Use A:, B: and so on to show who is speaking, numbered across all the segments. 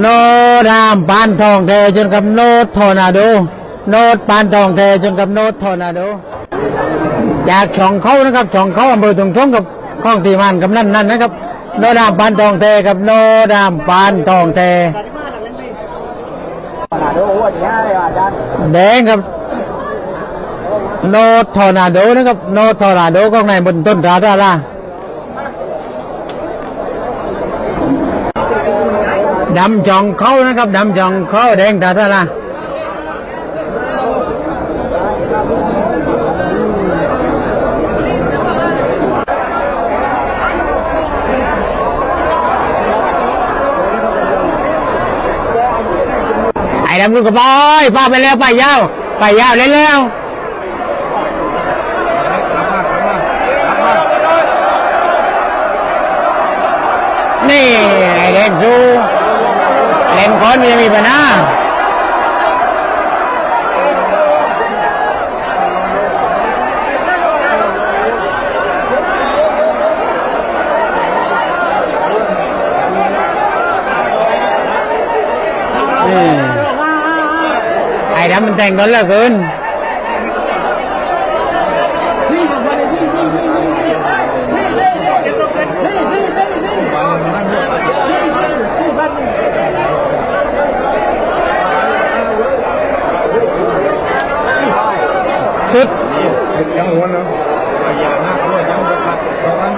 A: โนรามปานทองเทจนกับโนดทอร์นาโด โนดปานทองเทจนกับโนดทอร์นาโด จากช่องเขานะครับช่องเขาอำเภอตรงทงกับข้องตีมันกับนั่นนั่นนะครับ โนรามปานทองเทกับโนรามปานทองเทแดงครับโนดทอร์นาโดนะครับโนดทอร์นาโดก็ในบนต้นราดารา ดำจองเขานะครับดำจองเขาแดงตาตาลาไอ้ดำลูกระบอยป้าไปแล้วไปยาวไปยาวเร็วเร็วนี่ไอ้แดงซู เล่นก้อนมันจะมีปัญหาไอ้ดำมันแต่งกันเหลือเกิน สุด
B: ยังหัวเนาะอย่าหน้าด้วยยังหัวขาดเพราะงั้น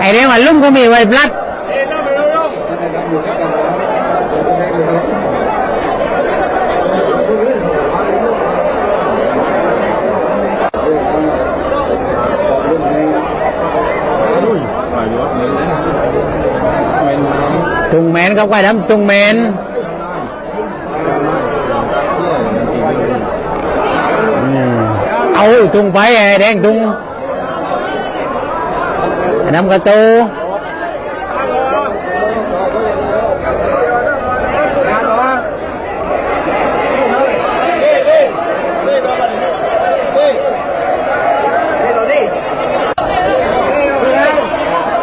A: ไอ้เรื่องมันลุ่มก็มีไว้บลัด
B: ฝ่ายยศเลยนะเป็นน้ำ
A: ตุงแมนครับก็ทำตุงแมนอืมเอาตุงไปไอ้แดงตุงไอ้น้ำกระตู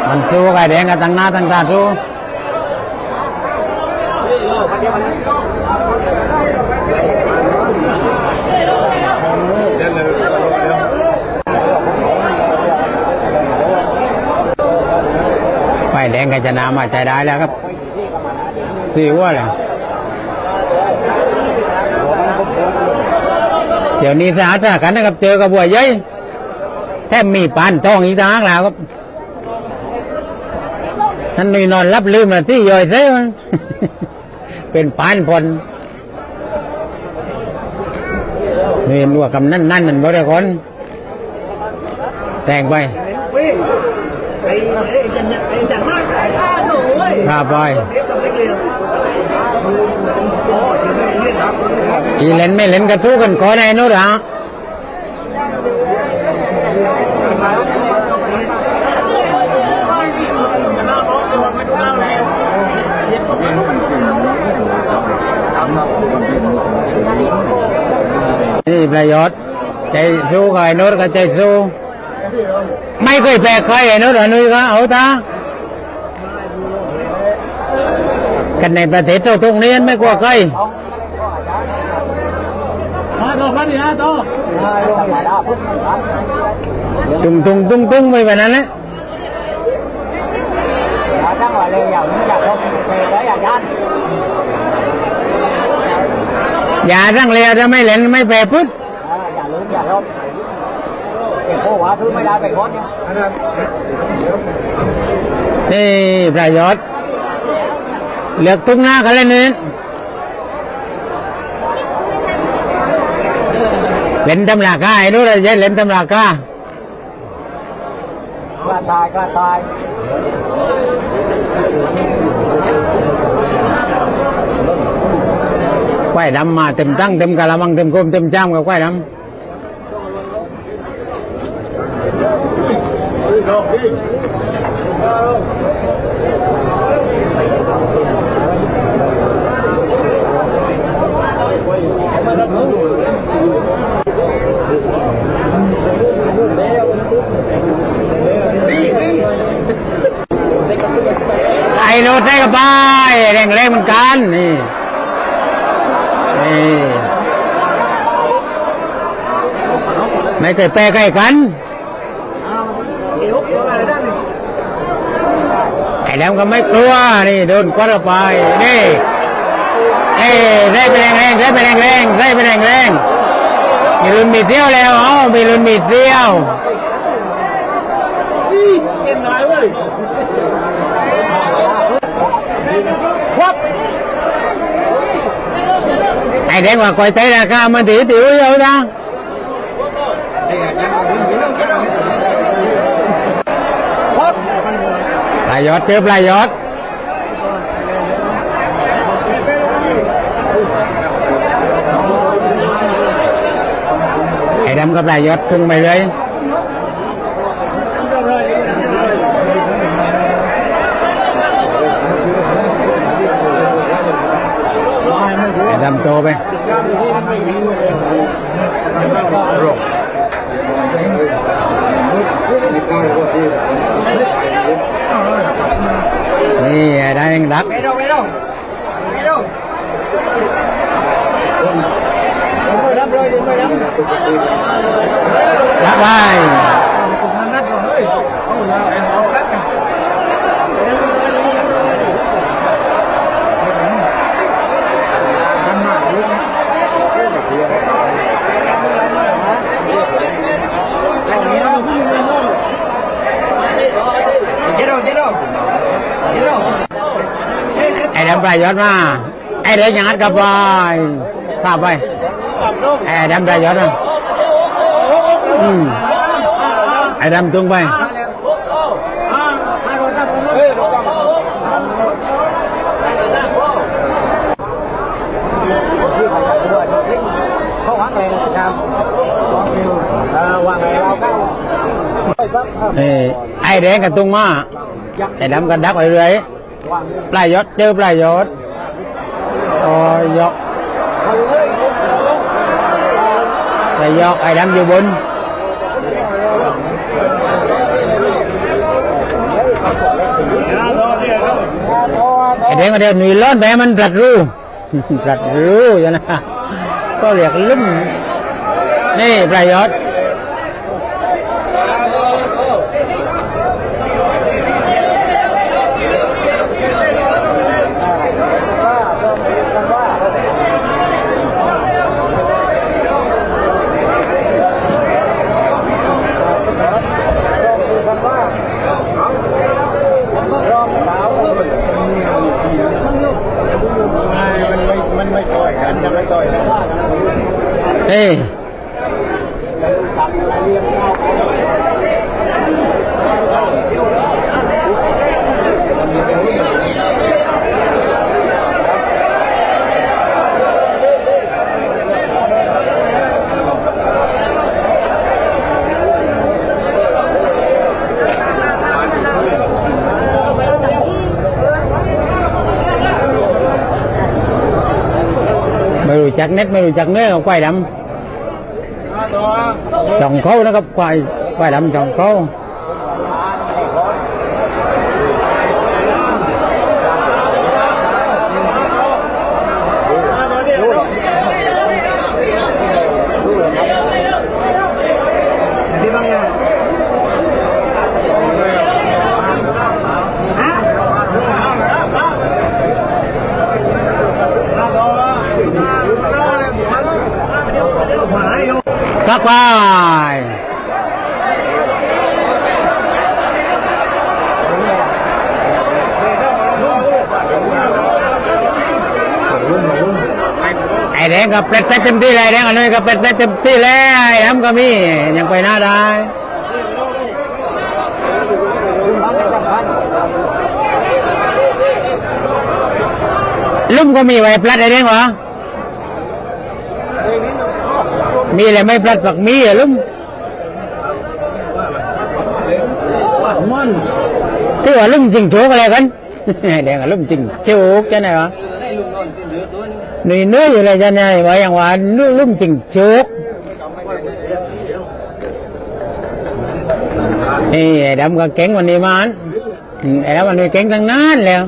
A: มันสู้กับไอ้แดงกับตั้งหน้าตั้งตาสู้ ไฟแดงกัญจะนามาใจได้แล้วครับสี่วัวเลยเดี๋ยวนี้สาธารกันนะครับ เจอกับบัวใหญ่แทบมีปานทองอีกต่างแล้วครับท่านนี่นอนรับลืมนะที่ย่อยเซ่มัน เป็นปานพลนี่รัวกำนั่นนั่นนั่นบ่ได้คนแต่งไปครับบอยอีเล่นไม่เล่นกระทู้กันขอในนู้นหรอ ประโยชน์ใจสู้กับไอ้นู้นก็ใจสู้ไม่เคยแปลกใครไอ้นู้นหรอนุ้ยก็เอาตากันในประเทศเราตรงนี้ไม่กลัวใครตุ้งตุ้งตุ้งตุ้งไปแบบนั้นแหละอย่าตั้งเรียจะไม่เล่นไม่แปรพุทธ
C: อย่าลืมอย่าลบเก็บโค้ว่าซื้อไม่ได้ไปโค้เนี่ย
A: นี่ประโยชน์เลือกตุ้งหน้ากันเลยนี่เล่นตำราคาไอ้นู้นเลยเล่นตำราคาก
C: ล้าตายกล้าตาย
A: ควายดำมาเต็มตั้งเต็มกะละมังเต็มโคมเต็มจ้ามกับควายดำ ไอ้รถได้กับป้ายแรงแรงเหมือนกัน นี่นี่ไม่เคยแปลใกล้กัน ไอ้ดำก็ไม่กลัวนี่โดนกวาดออกไปนี่เอ้ยได้ไปแรงแรงๆได้ไปแรงแรงๆได้ไปแรงแรงๆมีรุ่นมีเที่ยวแล้วอ๋อมีรุ่นมีเที่ยวไอ้เด็กว่า coi thấy ra ca mà tiểu tiểu vô đó lại giọt tiếp lại giọt ไอ้ดำกั ลายยศพึ่งไปเลยไอ้ดำโตไปนี่ไอ้ได้ยังดัก
C: Về đâu, về đâu?
A: Iya, đây anh
C: đáp. Mero, mero. Mero. Đáp bài.
A: ไอ้ดำปลายยศมาไอ้เด็กยังอัดกับไปพาไปไอ้ดำปลายยศนะอืมไอ้ดำตรงไป
C: Không hoãn này là Nam. À, Hoàng này lao cao.
A: เอ้ยไอ้เด็กกับตรงมาไอ้ดำก็ดักไปเรื่อย ปลายยศเจอปลายยศโอ้ยยกปลายยกไอ้ดำอยู่บนไอ้เด็กมาเดี๋ยวหนุ่ยร้อนไปมันปลัดรู้ปลัดรูอย่างนะก็เรียกลุ่มนี่ปลายยศ
B: มันไม่ต่อยกันยังไม่ต่อยกัน
A: เอ้ยไม่รู้จัก เน็ตไม่รู้จักเนื้อของควายดำสองเขานะครับควายควายดำสองเขา พักควายไอ้แดงก็เป็ดเป็ดเต็มที่เลยไอ้แดงอันนี้ก็เป็ดเป็ดเต็มที่แล้วไอ้ดำก็มียังไปหน้าได้ลุ่มก็มีไว้ปลัดไอ้แดงเหรอ มีอะไรไม่ปลัดปักมีเหรลุ่มมันที่ว่าลุ่มจริงโชกอะไรกันแดงกับลุ่มจริงโชกจะไหนวะนี่เนื้ออยู่เลยจะไหนวะอย่างว่านื้อลุ่มจริงโชกนี่ไอ้ดำก็เก่งวันนี้มันอืมไอ้ดำวันนี้เก่งตั้งนานแล้ว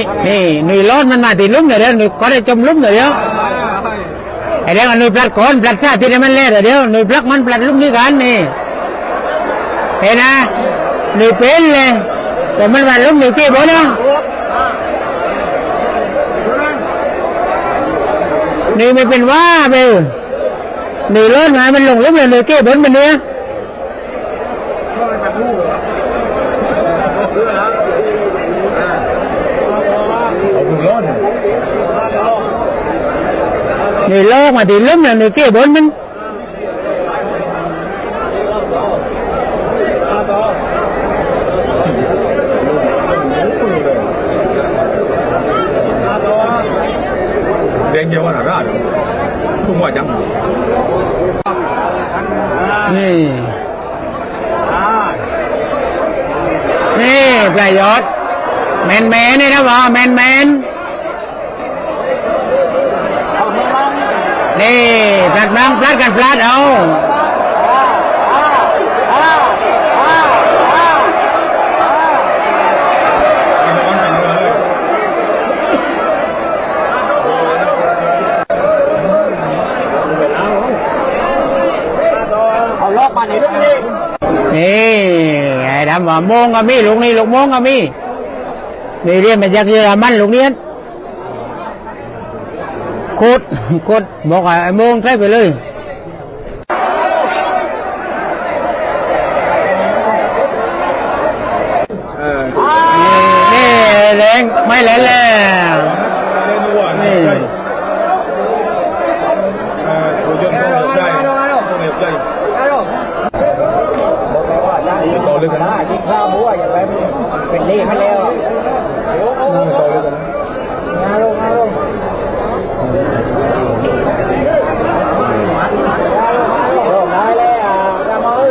A: นี่นี่นี่รถมันมาติดลุ่มเดี๋ยวเดียวนี่ก็ได้จมลุ่มเดี๋ยวเดียวไอ้เดียวมันนี่ปลัดก่อนปลัดซาที่นี่มันเล่เดี๋ยวเดียวนี่ปลักมันปลัดลุ่มนี่กันนี่เห็นนะนี่เป็นเลยแต่มันมาลุ่มนี่เก็บไว้นะนี่ไม่เป็นว่าเบลนี่รถมามันลงลุ่มเลยนี่เก็บไว้มันเนี่ย
B: เอาดูร้อน
A: นี่โลกมาที่ลุ่มเลยนี่เก็บไว้มัน
B: แดง เดียวกันหน้าทุ่งว่าจัง
A: นี่นี่ประโยชน์แมนแมนนี่นะวะแมนแมนนี่พลัดบังพลัดกันพลัดเอา
B: เขา
C: ลอกมาในเรื่องนี้
A: นี่ไอ้ดำว่าโมงก็มีลูกนี่ลูกโมงก็มีนี่เรียนมาจากเยอรมันลูกเรีย โคตรโคตรบอกให้ไอ้โมงใช้ไปเลย
B: เออ
A: นี่นี่แรงไม่แรงแล้ว
B: เล่นวัวนี่เออตัวจนต้องเหนียวใจต้องเหนียวใจ
C: บอกไปว่าได้ยิงต่อเลยกันนะยิงข้าวบัวอย่างไรเป็นนี่ให้แล้ว
B: นั่งต่อเลยกัน
C: งาลงงาลงลงได้แล้วจะมือ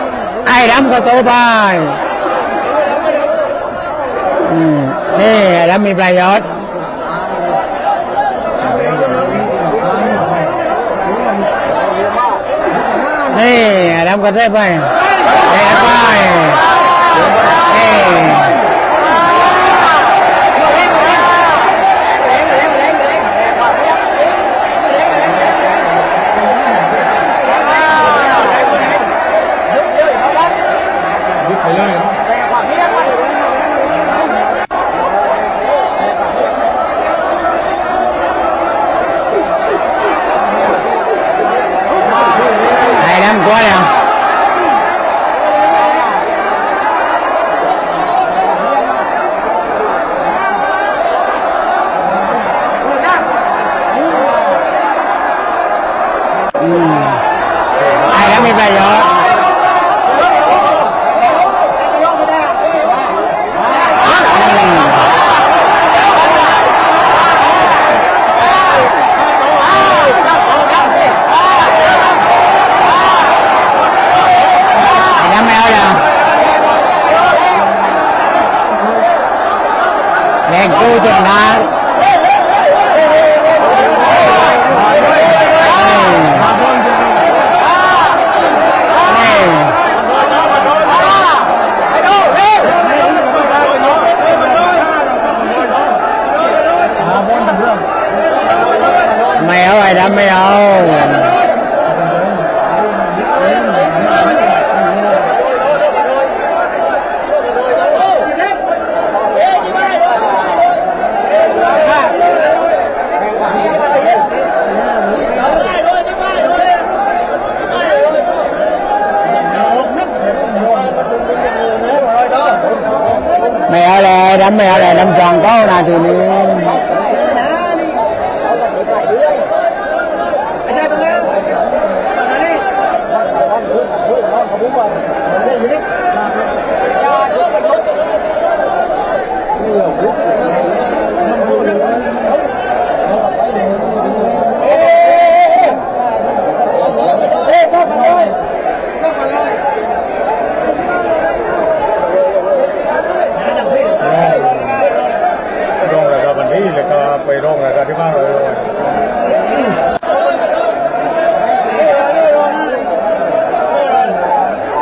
A: ไอ้ดงใจ
B: กันเลยนะน้อง
A: ไอ้แดงกล้าก็ไม่ได้แล้วไอ้ดำก็โตไปนี่ไอ้ดำมีประโยชน์นี่ไอ้ดำก็ได้ไปได้ไปนี่
B: ยุบไปเลย
A: ไอ้ดำกลัวแล้วอืม ไอ้ดำมีประโยชน์ไอ้ดำไม่เอาแล้วแรงกูจนได้นี่ไม่เอาไอ้ดำไม่เอา ไม่ เอาเลยดำไม่เอาเลยดำจองเก้านาทีนี้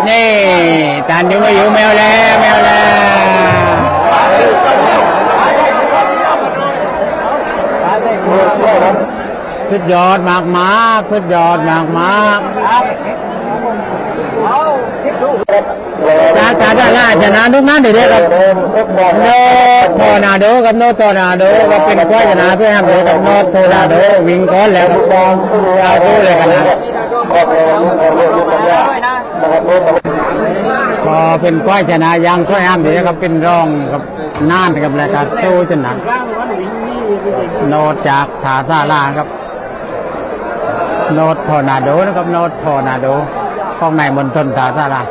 C: เนี่
A: ตานอยู่ไม่อยู่แมวแล้วแมวแล้วสุดยอดมากมากสุดยอดมากมาก
C: เอาคิดดู
A: ตาตาตาชนะทุกนั้นเด็กๆครับโนโทนาโดกับโนโทนาโดก็เป็นควายชนะเพื่อให้เลยกับโนโทนาโดวิ่งก้อนแล้วเอาตู้เลยกันนะ พอเป็นควายชนะยังควายห้ามเดี๋ยวก็เป็นรองครับน่านกับรายการตู้ชนะโนดจากถาซาลาครับ โนดทอร์นาโดนะครับโนดทอร์นาโดข้องในมณฑลถาซาลา